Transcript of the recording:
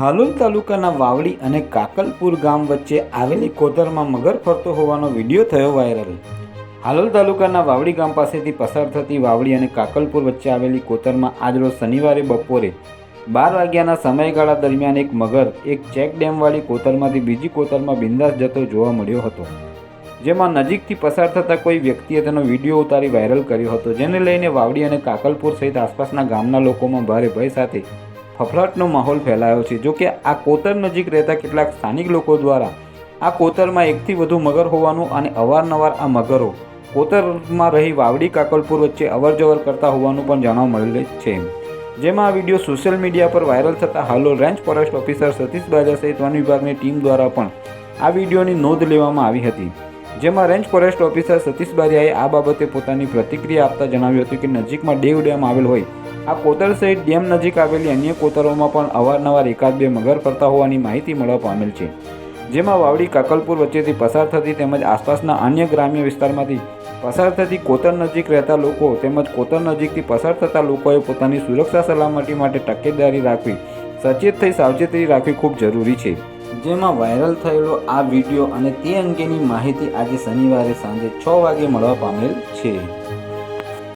હાલોલ તાલુકાના વાવડી અને કાકલપુર ગામ વચ્ચે આવેલી કોતરમાં મગર ફરતો હોવાનો વીડિયો થયો વાયરલ. હાલોલ તાલુકાના વાવડી ગામ પાસેથી પસાર થતી વાવડી અને કાકલપુર વચ્ચે આવેલી કોતરમાં આજરોજ શનિવારે બપોરે બાર વાગ્યાના સમયગાળા દરમિયાન એક મગર, એક ચેક ડેમવાળી કોતરમાંથી બીજી કોતરમાં બિંદાસ જતો જોવા મળ્યો હતો. જેમાં નજીકથી પસાર થતા કોઈ વ્યક્તિએ તેનો વીડિયો ઉતારી વાયરલ કર્યો હતો, જેને લઈને વાવડી અને કાકલપુર સહિત આસપાસના ગામના લોકોમાં ભારે ભય સાથે ફફડાટનો માહોલ ફેલાયો છે. જોકે આ કોતર નજીક રહેતા કેટલાક સ્થાનિક લોકો દ્વારા આ કોતરમાં એકથી વધુ મગર હોવાનું અને અવારનવાર આ મગરો કોતરમાં રહી વાવડી કાકલપુર વચ્ચે અવરજવર કરતા હોવાનું પણ જાણવા મળેલ છે. જેમાં આ વીડિયો સોશિયલ મીડિયા પર વાયરલ થતાં હાલો range forest officer Satish Baja સહિત વન વિભાગની ટીમ દ્વારા પણ આ વિડીયોની નોંધ લેવામાં આવી હતી. જેમાં રેન્જ ફોરેસ્ટ ઓફિસર સતીશ બારિયાએ આ બાબતે પોતાની પ્રતિક્રિયા આપતા જણાવ્યું હતું કે નજીકમાં ડેવ ડેમ આવેલ હોય આ કોતર સહિત ડેમ નજીક આવેલી અન્ય કોતરોમાં પણ અવારનવાર એકાદ બે મગર ફરતા હોવાની માહિતી મળવા પામેલ છે. જેમાં વાવડી કાકલપુર વચ્ચેથી પસાર થતી તેમજ આસપાસના અન્ય ગ્રામ્ય વિસ્તારમાંથી પસાર થતી કોતર નજીક રહેતા લોકો તેમજ કોતર નજીકથી પસાર થતા લોકોએ પોતાની સુરક્ષા સલામતી માટે તકેદારી રાખવી, સચેત થઈ સાવચેતી રાખવી ખૂબ જરૂરી છે. જેમાં વાયરલ થયેલો આ વીડિયો અને તે અંગેની માહિતી આજે શનિવારે સાંજે છ વાગે મળવા પામેલ છે.